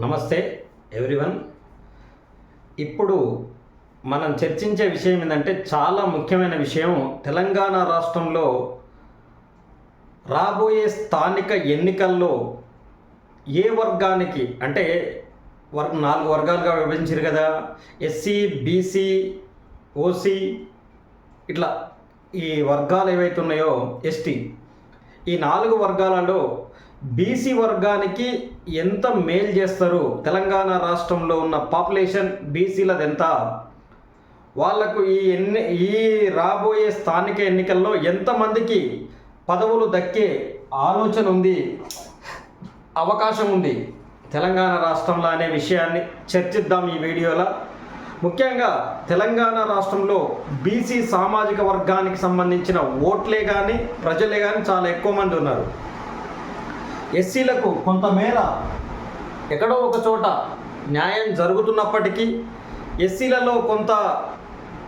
నమస్తే ఎవ్రీవన్ ఇప్పుడు మనం చర్చించే విషయం ఏంటంటే చాలా ముఖ్యమైన విషయం. తెలంగాణ రాష్ట్రంలో రాబోయే స్థానిక ఎన్నికల్లో ఏ వర్గానికి అంటే వర్గ నాలుగు వర్గాలుగా విభజించారు కదా. ఎస్సీ బీసీ ఓసీ ఇట్లా ఈ వర్గాలు ఏవైతే ఉన్నాయో ఎస్టీ ఈ నాలుగు వర్గాలలో బీసీ వర్గానికి ఎంత మేలు చేస్తారు? తెలంగాణ రాష్ట్రంలో ఉన్న పాపులేషన్ బీసీలది ఎంత వాళ్ళకు ఈ ఎన్ని ఈ రాబోయే స్థానిక ఎన్నికల్లో ఎంతమందికి పదవులు దక్కే ఆలోచన ఉంది? అవకాశం ఉంది. తెలంగాణ రాష్ట్రంలో అనే విషయాన్ని చర్చిద్దాం ఈ వీడియోలో. ముఖ్యంగా తెలంగాణ రాష్ట్రంలో బీసీ సామాజిక వర్గానికి సంబంధించిన ఓట్లే కానీ ప్రజలే కానీ చాలా ఎక్కువ మంది ఉన్నారు. ఎస్సీలకు కొంతమేర ఎక్కడో ఒక చోట న్యాయం జరుగుతున్నప్పటికీ ఎస్సీలలో కొంత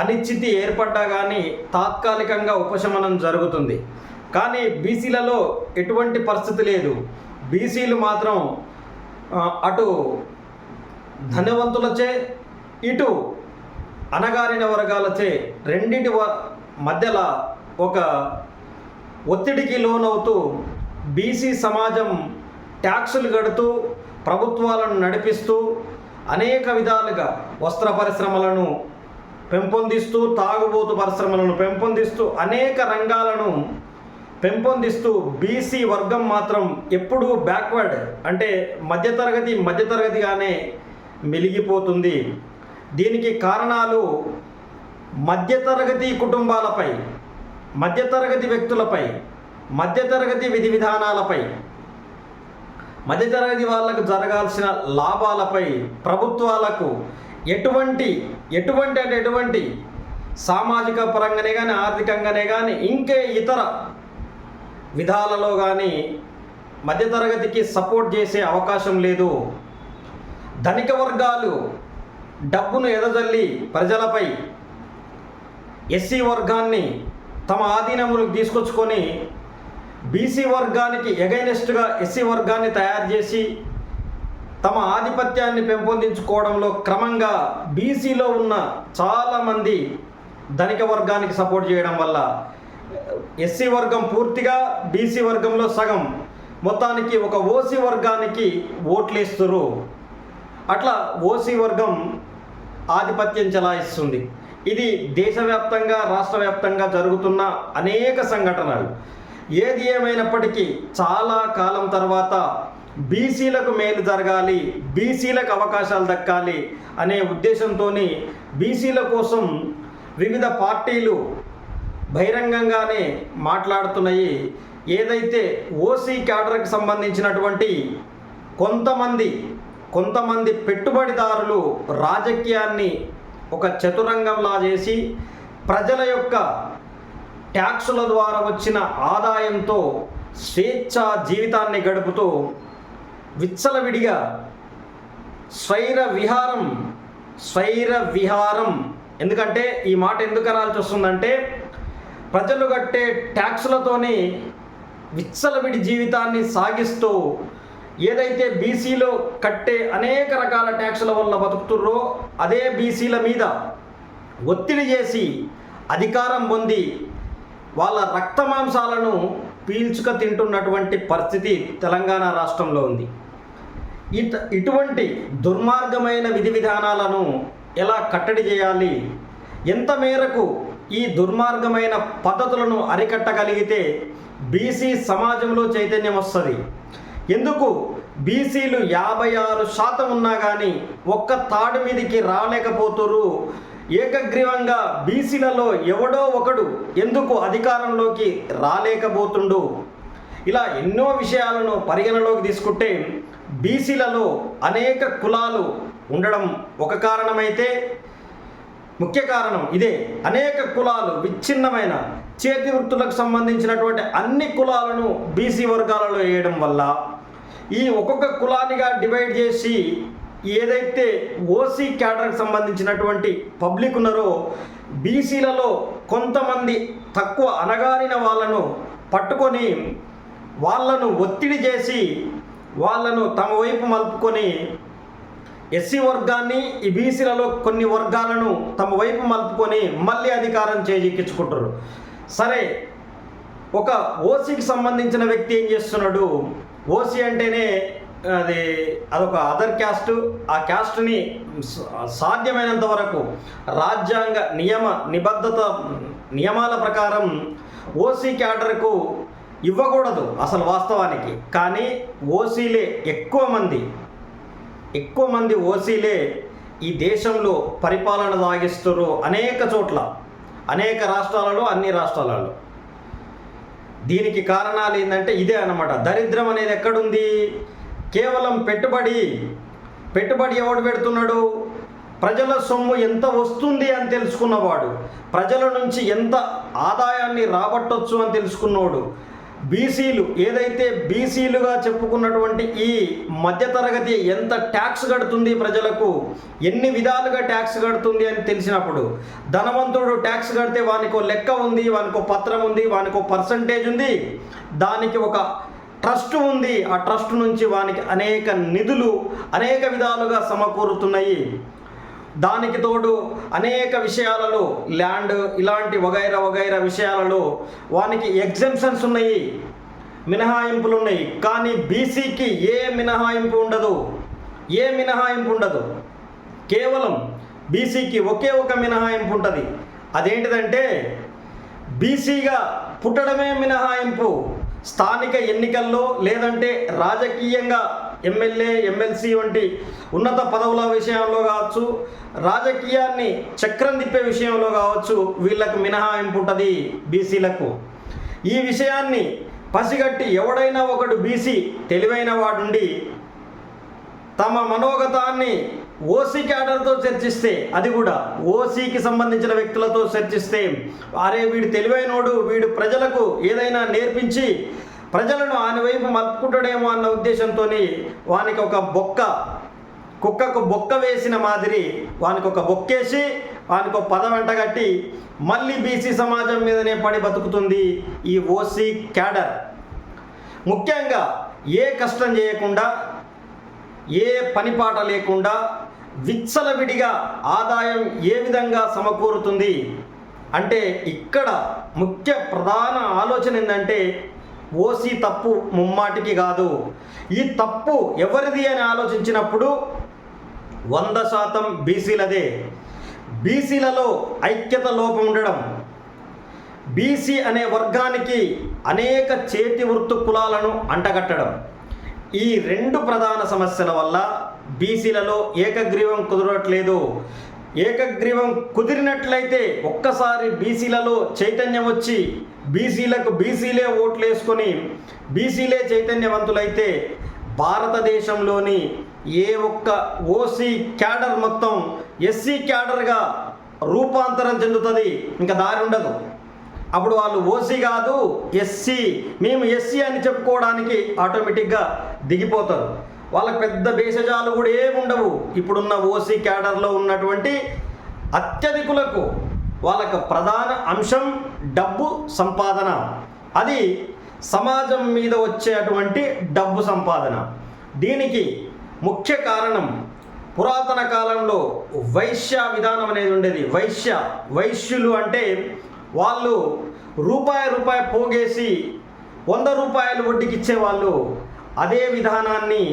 అనిశ్చితి ఏర్పడ్డా కానీ తాత్కాలికంగా ఉపశమనం జరుగుతుంది. కానీ బీసీలలో ఎటువంటి పరిస్థితి లేదు. బీసీలు మాత్రం అటు ధనవంతులచే ఇటు అనగారిన వర్గాలచే రెండింటి వ మధ్యలో ఒక ఒత్తిడికి లోనవుతూ బీసీ సమాజం ట్యాక్సులు కడుతూ ప్రభుత్వాలను నడిపిస్తూ అనేక విధాలుగా వస్త్ర పరిశ్రమలను పెంపొందిస్తూ తాగుబోతు పరిశ్రమలను పెంపొందిస్తూ అనేక రంగాలను పెంపొందిస్తూ బీసీ వర్గం మాత్రం ఎప్పుడూ బ్యాక్వర్డ్ అంటే మధ్యతరగతి మధ్యతరగతిగానే మెలిగిపోతుంది. దీనికి కారణాలు మధ్యతరగతి కుటుంబాలపై మధ్యతరగతి వ్యక్తులపై మధ్యతరగతి విధి విధానాలపై మధ్యతరగతి వాళ్ళకు జరగాల్సిన లాభాలపై ప్రభుత్వాలకు ఎటువంటి ఎటువంటి అంటే ఎటువంటి సామాజిక పరంగానే కానీ ఆర్థికంగానే కానీ ఇంకే ఇతర విధాలలో కానీ మధ్యతరగతికి సపోర్ట్ చేసే అవకాశం లేదు. ధనిక వర్గాలు డబ్బును ఎదజల్లి ప్రజలపై ఎస్సీ వర్గాన్ని తమ ఆధీనంలోకి తీసుకొచ్చుకొని బీసీ వర్గానికి ఎగైనెస్ట్గా ఎస్సీ వర్గాన్ని తయారు చేసి తమ ఆధిపత్యాన్ని పెంపొందించుకోవడంలో క్రమంగా బీసీలో ఉన్న చాలామంది ధనిక వర్గానికి సపోర్ట్ చేయడం వల్ల ఎస్సీ వర్గం పూర్తిగా బీసీ వర్గంలో సగం మొత్తానికి ఒక ఓసీ వర్గానికి ఓట్లేస్తురు. అట్లా ఓసీ వర్గం ఆధిపత్యం చెలాయిస్తుంది. ఇది దేశవ్యాప్తంగా రాష్ట్ర వ్యాప్తంగా జరుగుతున్న అనేక సంఘటనలు. ఏది ఏమైనప్పటికీ చాలా కాలం తర్వాత బీసీలకు మేలు జరగాలి బీసీలకు అవకాశాలు దక్కాలి అనే ఉద్దేశంతో బీసీల కోసం వివిధ పార్టీలు బహిరంగంగానే మాట్లాడుతున్నాయి. ఏదైతే ఓసీ క్యాడర్కి సంబంధించినటువంటి కొంతమంది కొంతమంది పెట్టుబడిదారులు రాజకీయాన్ని ఒక చతురంగంలా చేసి ప్రజల యొక్క ట్యాక్సుల ద్వారా వచ్చిన ఆదాయంతో స్వేచ్ఛ జీవితాన్ని గడుపుతూ విచ్చలవిడిగా స్వైర విహారం స్వైర విహారం. ఎందుకంటే ఈ మాట ఎందుకు అనాల్సి వస్తుందంటే ప్రజలు కట్టే ట్యాక్సులతోని విచ్చలవిడి జీవితాన్ని సాగిస్తూ ఏదైతే బీసీలో కట్టే అనేక రకాల ట్యాక్సుల వల్ల బతుకుతుర్రో అదే బీసీల మీద ఒత్తిడి చేసి అధికారం పొంది వాళ్ళ రక్త మాంసాలను పీల్చుక తింటున్నటువంటి పరిస్థితి తెలంగాణ రాష్ట్రంలో ఉంది. ఇట ఇటువంటి దుర్మార్గమైన విధి విధానాలను ఎలా కట్టడి చేయాలి? ఎంత మేరకు ఈ దుర్మార్గమైన పద్ధతులను అరికట్టగలిగితే బీసీ సమాజంలో చైతన్యం వస్తుంది? ఎందుకు బీసీలు యాభై ఆరు శాతం ఉన్నా కానీ ఒక్క తాడు మీదికి రాలేకపోతురు ఏకగ్రీవంగా బీసీలలో ఎవడో ఒకడు ఎందుకు అధికారంలోకి రాలేకపోతుండు? ఇలా ఎన్నో విషయాలను పరిగణలోకి తీసుకుంటే బీసీలలో అనేక కులాలు ఉండడం ఒక కారణమైతే ముఖ్య కారణం ఇదే. అనేక కులాలు విచ్ఛిన్నమైన చేతి వృత్తులకు సంబంధించినటువంటి అన్ని కులాలను బీసీ వర్గాలలో వేయడం వల్ల ఈ ఒక్కొక్క కులానిగా డివైడ్ చేసి ఏదైతే ఓసీ క్యాడర్కి సంబంధించినటువంటి పబ్లిక్ ఉన్నారో బీసీలలో కొంతమంది తక్కువ అనగారిన వాళ్ళను పట్టుకొని వాళ్ళను ఒత్తిడి చేసి వాళ్ళను తమ వైపు మలుపుకొని ఎస్సీ వర్గాన్ని ఈ బీసీలలో కొన్ని వర్గాలను తమ వైపు మలుపుకొని మళ్ళీ అధికారం చేజిక్కించుకుంటారు సరే ఒక ఓసీకి సంబంధించిన వ్యక్తి ఏం చేస్తున్నాడు? ఓసీ అంటేనే అది అదొక అదర్ క్యాస్ట్ ఆ క్యాస్ట్ని సాధ్యమైనంత వరకు రాజ్యాంగ నియమ నిబద్ధత నియమాల ప్రకారం ఓసీ క్యాడర్కు ఇవ్వకూడదు అసలు వాస్తవానికి. కానీ ఓసీలే ఎక్కువ మంది ఎక్కువ మంది ఓసీలే ఈ దేశంలో పరిపాలన సాగిస్తారు అనేక చోట్ల అనేక రాష్ట్రాలలో అన్ని రాష్ట్రాలలో. దీనికి కారణాలు ఏంటంటే ఇదే అనమాట దరిద్రం అనేది ఎక్కడుంది? కేవలం పెట్టుబడి. పెట్టుబడి ఎవడు పెడుతున్నాడు? ప్రజల సొమ్ము ఎంత వస్తుంది అని తెలుసుకున్నవాడు. ప్రజల నుంచి ఎంత ఆదాయాన్ని రాబట్టొచ్చు అని తెలుసుకున్నవాడు బీసీలు ఏదైతే బీసీలుగా చెప్పుకున్నటువంటి ఈ మధ్యతరగతి ఎంత ట్యాక్స్ కడుతుంది ప్రజలకు ఎన్ని విధాలుగా ట్యాక్స్ కడుతుంది అని తెలిసినప్పుడు ధనవంతుడు ట్యాక్స్ కడితే వానికో లెక్క ఉంది వానికో పత్రం ఉంది వానికో పర్సంటేజ్ ఉంది. దానికి ఒక ట్రస్ట్ ఉంది. ఆ ట్రస్ట్ నుంచి వానికి అనేక నిధులు అనేక విధాలుగా సమకూరుతున్నాయి. దానికి తోడు అనేక విషయాలలో ల్యాండ్ ఇలాంటి వగైరా వగైరా విషయాలలో వానికి ఎగ్జెంప్షన్స్ ఉన్నాయి. మినహాయింపులు ఉన్నాయి కానీ బీసీకి ఏ మినహాయింపు ఉండదు. ఏ మినహాయింపు ఉండదు. కేవలం బీసీకి ఒకే ఒక మినహాయింపు ఉంటుంది. అదేంటిదంటే బీసీగా పుట్టడమే మినహాయింపు. స్థానిక ఎన్నికల్లో లేదంటే రాజకీయంగా ఎమ్మెల్యే ఎమ్మెల్సీ వంటి ఉన్నత పదవుల విషయంలో కావచ్చు రాజకీయాన్ని చక్రం తిప్పే విషయంలో కావచ్చు వీళ్ళకు మినహాయింపు ఉంటుంది బీసీలకు. ఈ విషయాన్ని పసిగట్టి ఎవడైనా ఒకడు బీసీ తెలివైన వాడుండి తమ మనోగతాన్ని ఓసీ క్యాడర్తో చర్చిస్తే అది కూడా ఓసీకి సంబంధించిన వ్యక్తులతో చర్చిస్తే అరే వీడు తెలివైనోడు వీడు ప్రజలకు ఏదైనా నేర్పించి ప్రజలను ఆయన వైపు మలుపుకుంటాడేమో అన్న ఉద్దేశంతో వానికి ఒక బొక్క కుక్కకు బొక్క వేసిన మాదిరి వానికి ఒక బొక్కేసి వానికి ఒక పదం వెంటగట్టి మళ్ళీ బీసీ సమాజం మీదనే పడి బతుకుతుంది ఈ ఓసీ క్యాడర్. ముఖ్యంగా ఏ కష్టం చేయకుండా ఏ పనిపాట లేకుండా విచ్చలవిడిగా ఆదాయం ఏ విధంగా సమకూరుతుంది? అంటే ఇక్కడ ముఖ్య ప్రధాన ఆలోచన ఏంటంటే ఓసీ తప్పు ముమ్మాటికి కాదు. ఈ తప్పు ఎవరిది అని ఆలోచించినప్పుడు వంద శాతం బీసీలదే. బీసీలలో ఐక్యత లోపం ఉండడం. బీసీ అనే వర్గానికి అనేక చేతి వృత్తు కులాలను అంటగట్టడం. ఈ రెండు ప్రధాన సమస్యల వల్ల బీసీలలో ఏకగ్రీవం కుదరట్లేదు. ఏకగ్రీవం కుదిరినట్లయితే ఒక్కసారి బీసీలలో చైతన్యం వచ్చి బీసీలకు బీసీలే ఓట్లు వేసుకొని బీసీలే చైతన్యవంతులైతే భారతదేశంలోని ఏ ఒక్క ఓసీ క్యాడర్ మొత్తం ఎస్సీ క్యాడర్గా రూపాంతరం చెందుతుంది. ఇంకా దారి ఉండదు. అప్పుడు వాళ్ళు ఓసీ కాదు ఎస్సీ. మేము ఎస్సీ అని చెప్పుకోవడానికి ఆటోమేటిక్గా దిగిపోతారు. వాళ్ళకి పెద్ద భేషజాలు కూడా ఏముండవు ఇప్పుడున్న ఓసీ క్యాడర్లో ఉన్నటువంటి అత్యధికులకు వాళ్ళకు ప్రధాన అంశం డబ్బు సంపాదన. అది సమాజం మీద వచ్చేటువంటి డబ్బు సంపాదన. దీనికి ముఖ్య కారణం పురాతన కాలంలో వైశ్య విధానం అనేది ఉండేది. వైశ్య వైశ్యులు అంటే వాళ్ళు రూపాయి రూపాయి పోగేసి వంద రూపాయలు వడ్డీకి ఇచ్చేవాళ్ళు అదే విధానాన్ని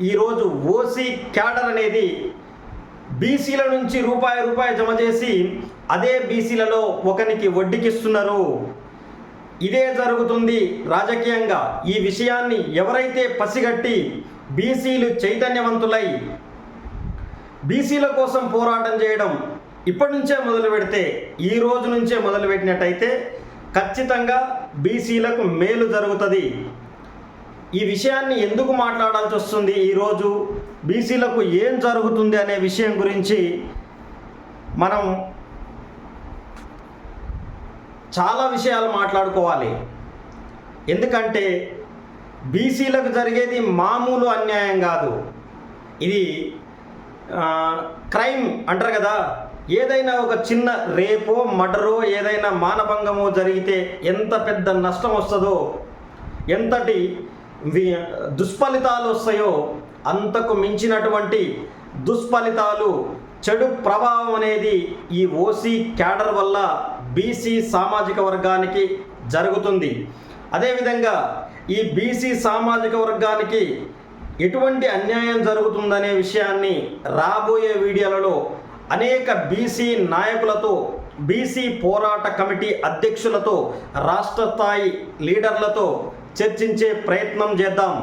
ఈరోజు ఓసీ క్యాడర్ అనేది బీసీల నుంచి రూపాయి రూపాయి జమ చేసి అదే బీసీలలో ఒకనికి వడ్డీకిస్తున్నారు. ఇదే జరుగుతుంది రాజకీయంగా. ఈ విషయాన్ని ఎవరైతే పసిగట్టి బీసీలు చైతన్యవంతులై బీసీల కోసం పోరాటం చేయడం ఇప్పటి నుంచే మొదలు పెడితే ఈ రోజు నుంచే మొదలు పెట్టినట్టయితే ఖచ్చితంగా బీసీలకు మేలు జరుగుతుంది. ఈ విషయాన్ని ఎందుకు మాట్లాడాల్సి వస్తుంది? ఈరోజు బీసీలకు ఏం జరుగుతుంది అనే విషయం గురించి మనం చాలా విషయాలు మాట్లాడుకోవాలి. ఎందుకంటే బీసీలకు జరిగేది మామూలు అన్యాయం కాదు. ఇది క్రైమ్ అంటారు కదా ఏదైనా ఒక చిన్న రేపో మటరో ఏదైనా మానభంగమో జరిగితే ఎంత పెద్ద నష్టం వస్తుందో ఎంతటి దుష్ఫలితాలు వస్తాయో అంతకు మించినటువంటి దుష్ఫలితాలు చెడు ప్రభావం అనేది ఈ ఓసీ క్యాడర్ వల్ల బీసీ సామాజిక వర్గానికి జరుగుతుంది. అదేవిధంగా ఈ బీసీ సామాజిక వర్గానికి ఎటువంటి అన్యాయం జరుగుతుందనే విషయాన్ని రాబోయే వీడియోలలో అనేక బీసీ నాయకులతో బీసీ పోరాట కమిటీ అధ్యక్షులతో రాష్ట్ర స్థాయి లీడర్లతో చర్చించే ప్రయత్నం చేద్దాం.